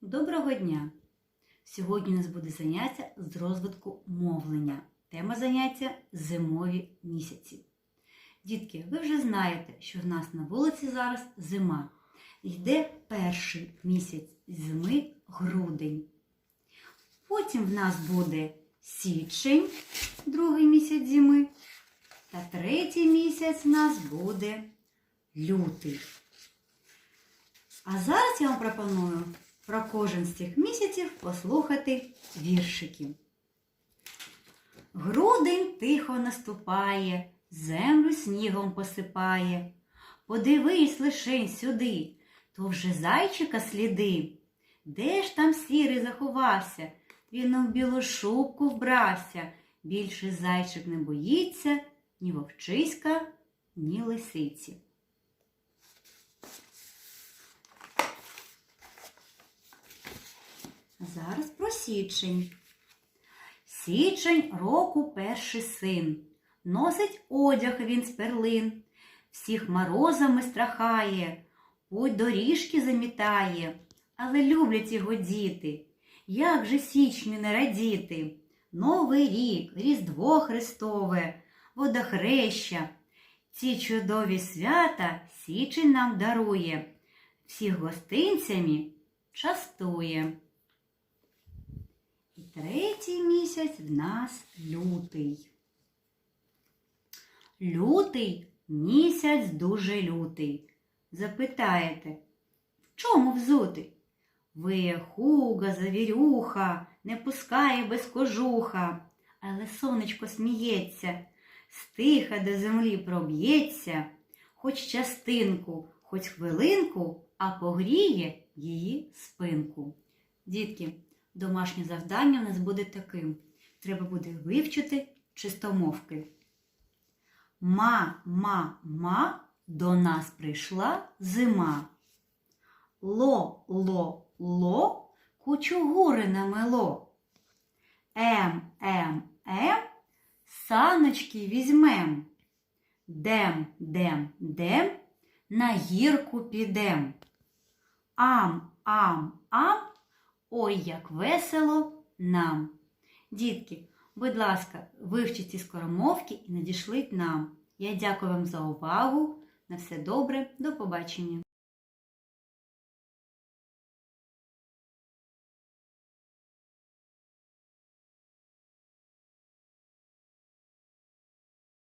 Доброго дня! Сьогодні у нас буде заняття з розвитку мовлення. Тема заняття зимові місяці. Дітки, ви вже знаєте, що в нас на вулиці зараз зима. Йде перший місяць зими грудень. Потім в нас буде січень, другий місяць зими. Та третій місяць в нас буде лютий. А зараз я вам пропоную про кожен з цих місяців послухати віршики. Грудень тихо наступає, землю снігом посипає. Подивись лишень сюди, то вже зайчика сліди. Де ж там сірий заховався? Він у білу шубку вбрався. Більше зайчик не боїться ні вовчиська, ні лисиці. Зараз про січень. Січень року перший син. Носить одяг він з перлин, всіх морозами страхає, путь доріжки замітає, але люблять його діти. Як же січню не радіти? Новий рік, Різдво Христове, водохреща. Ці чудові свята січень нам дарує, всіх гостинцями частує. Третій місяць в нас лютий. Лютий місяць дуже лютий. Запитаєте, в чому взутий? Вияхуга, завірюха, не пускає без кожуха, але сонечко сміється, стиха до землі проб'ється, хоч частинку, хоч хвилинку, а погріє її спинку. Дітки, домашнє завдання у нас буде таким. Треба буде вивчити чистомовки. Ма, ма, ма, до нас прийшла зима. Ло, ло, ло, кучугури намело. Ем, ем, ем, саночки візьмем. Дем, дем, дем, на гірку підем. Ам, ам, ам, ой, як весело нам. Дітки, будь ласка, вивчіть ці скоромовки і надішліть нам. Я дякую вам за увагу. На все добре, до побачення.